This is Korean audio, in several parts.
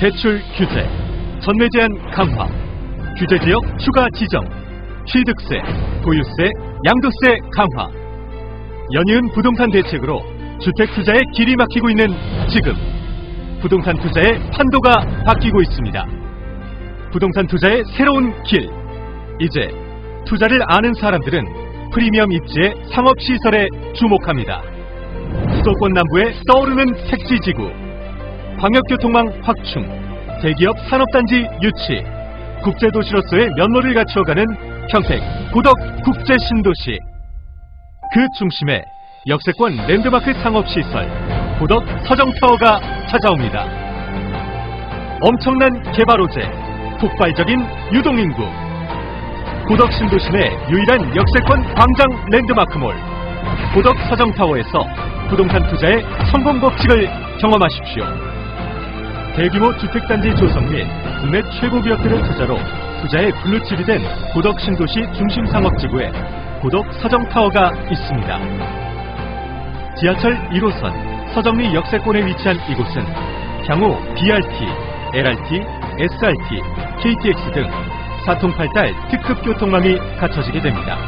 대출 규제, 전매 제한 강화, 규제 지역 추가 지정, 취득세, 보유세, 양도세 강화. 연이은 부동산 대책으로 주택 투자에 길이 막히고 있는 지금 부동산 투자의 판도가 바뀌고 있습니다. 부동산 투자의 새로운 길. 이제 투자를 아는 사람들은 프리미엄 입지의 상업시설에 주목합니다. 수도권 남부의 떠오르는 택지지구, 광역교통망 확충, 대기업 산업단지 유치, 국제도시로서의 면모를 갖추어가는 평택 고덕 국제신도시. 그 중심에 역세권 랜드마크 상업시설 고덕 서정타워가 찾아옵니다. 엄청난 개발 호재, 폭발적인 유동인구, 고덕 신도시 내 유일한 역세권 광장 랜드마크몰 고덕 서정타워에서 부동산 투자의 성공 법칙을 경험하십시오. 대규모 주택단지 조성 및 국내 최고 기업들의 투자로 투자의 블루칩이 된 고덕 신도시 중심 상업지구에 고덕 서정타워가 있습니다. 지하철 1호선 서정리 역세권에 위치한 이곳은 향후 BRT, LRT, SRT, KTX 등 사통팔달 특급 교통망이 갖춰지게 됩니다.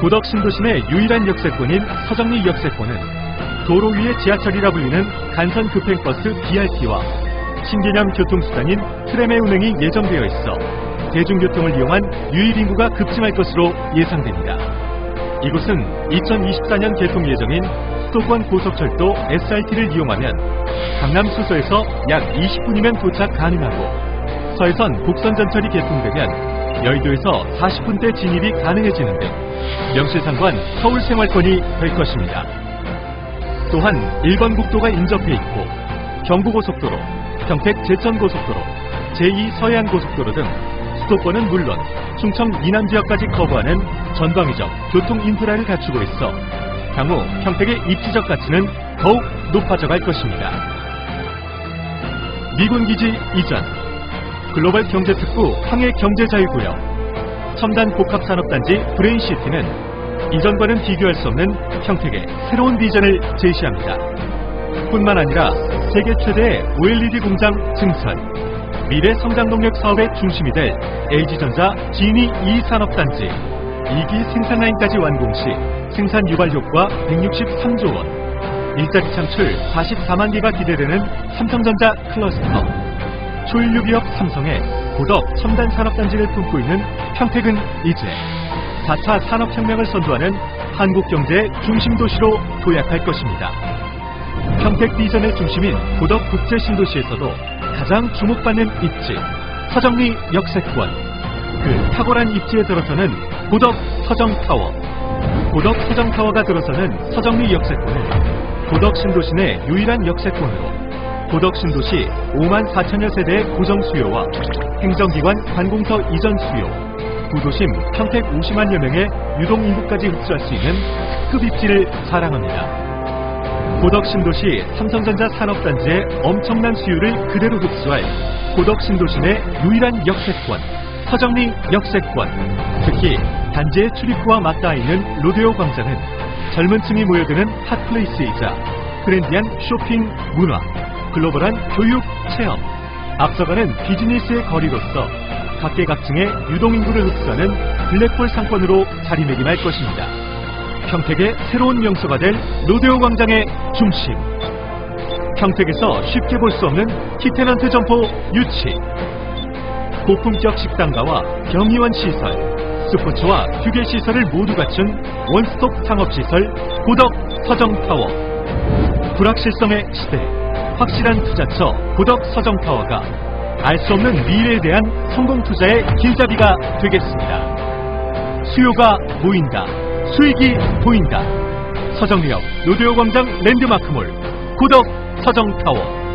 고덕 신도시 내 유일한 역세권인 서정리 역세권은 도로 위의 지하철이라 불리는 간선 급행버스 BRT와 신개념 교통수단인 트램의 운행이 예정되어 있어 대중교통을 이용한 유입 인구가 급증할 것으로 예상됩니다. 이곳은 2024년 개통 예정인 수도권 고속철도 SRT를 이용하면 강남 수서에서 약 20분이면 도착 가능하고 서해선 곡선전철이 개통되면 여의도에서 40분대 진입이 가능해지는 등 명실상부한 서울 생활권이 될 것입니다. 또한 일본 국도가 인접해 있고 경부고속도로, 평택 제천고속도로, 제2 서해안고속도로 등 수도권은 물론 충청 이남 지역까지 커버하는 전방위적 교통 인프라를 갖추고 있어 향후 평택의 입지적 가치는 더욱 높아져 갈 것입니다. 미군 기지 이전, 글로벌 경제특구 황해 경제자유구역, 첨단 복합산업단지 브레인시티는 이전과는 비교할 수 없는 평택의 새로운 비전을 제시합니다. 뿐만 아니라 세계 최대의 OLED 공장 증설, 미래 성장 동력 사업의 중심이 될 LG전자 진이 2산업단지 2기 생산 라인까지 완공 시 생산 유발 효과 163조 원, 일자리 창출 44만 개가 기대되는 삼성전자 클러스터, 초일류 기업 삼성의 고덕 첨단 산업단지를 품고 있는 평택은 이제 4차 산업혁명을 선도하는 한국 경제의 중심 도시로 도약할 것입니다. 평택 비전의 중심인 고덕 국제신도시에서도 가장 주목받는 입지, 서정리 역세권. 그 탁월한 입지에 들어서는 고덕 서정타워. 고덕 서정타워가 들어서는 서정리 역세권은 고덕 신도시 내 유일한 역세권으로 고덕 신도시 5만 4천여 세대의 고정 수요와 행정기관 관공서 이전 수요, 구도심 평택 50만여 명의 유동 인구까지 흡수할 수 있는 특급 입지를 자랑합니다. 고덕 신도시 삼성전자 산업단지의 엄청난 수요를 그대로 흡수할 고덕 신도시 내 유일한 역세권, 서정리 역세권. 특히 단지의 출입구와 맞닿아 있는 로데오 광장은 젊은 층이 모여드는 핫플레이스이자 트렌디한 쇼핑 문화, 글로벌한 교육 체험, 앞서가는 비즈니스의 거리로서 각계각층의 유동인구를 흡수하는 블랙홀 상권으로 자리매김할 것입니다. 평택의 새로운 명소가 될 로데오 광장의 중심. 평택에서 쉽게 볼 수 없는 키테넌트 점포 유치. 고품격 식당가와 경의원 시설, 스포츠와 휴게 시설을 모두 갖춘 원스톱 상업시설 고덕 서정타워. 불확실성의 시대, 확실한 투자처 고덕 서정타워가 알 수 없는 미래에 대한 성공 투자의 길잡이가 되겠습니다. 수요가 모인다. 수익이 보인다. 서정리역 노대오 광장 랜드마크몰 고덕 서정타워